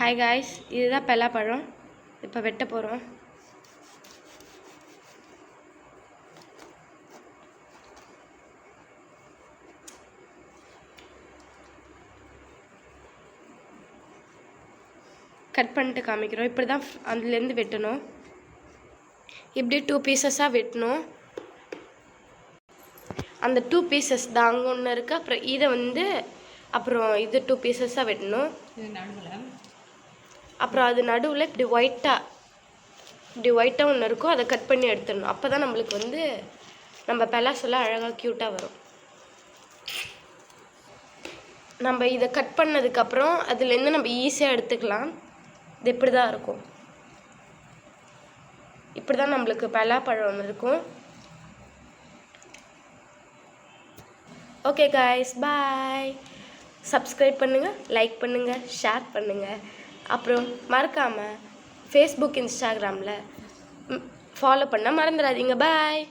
Hi guys இதுதான் பலாப்பழம் இப்போ வெட்ட போகிறோம் கட் பண்ணிட்டு காமிக்கிறோம். இப்படி தான் அதுலேருந்து வெட்டணும். இப்படி டூ பீசஸாக வெட்டணும். அந்த டூ பீசஸ் தான் அங்கே ஒன்று இருக்குது அப்புறம் இதை வந்து அப்புறம் இது டூ பீசஸாக வெட்டணும். அப்புறம் அது நடுவில் இப்படி ஒயிட்டாக இப்படி ஒயிட்டாக ஒன்று இருக்கும் அதை கட் பண்ணி எடுத்துடணும். அப்போ தான் நம்மளுக்கு வந்து நம்ம பெலாசெல்லாம் அழகாக க்யூட்டாக வரும். நம்ம இதை கட் பண்ணதுக்கப்புறம் அதுலேருந்து நம்ம ஈஸியாக எடுத்துக்கலாம். இது இப்படி தான் இருக்கும். இப்படி தான் நம்மளுக்கு பலாப்பழம் ஒன்று இருக்கும். ஓகே காய்ஸ் பாய் சப்ஸ்கிரைப் பண்ணுங்கள் லைக் பண்ணுங்கள் ஷேர் பண்ணுங்கள் அப்புறம் மறக்காமல் ஃபேஸ்புக் இன்ஸ்டாகிராமில் ஃபாலோ பண்ண மறந்துடாதீங்க. பாய்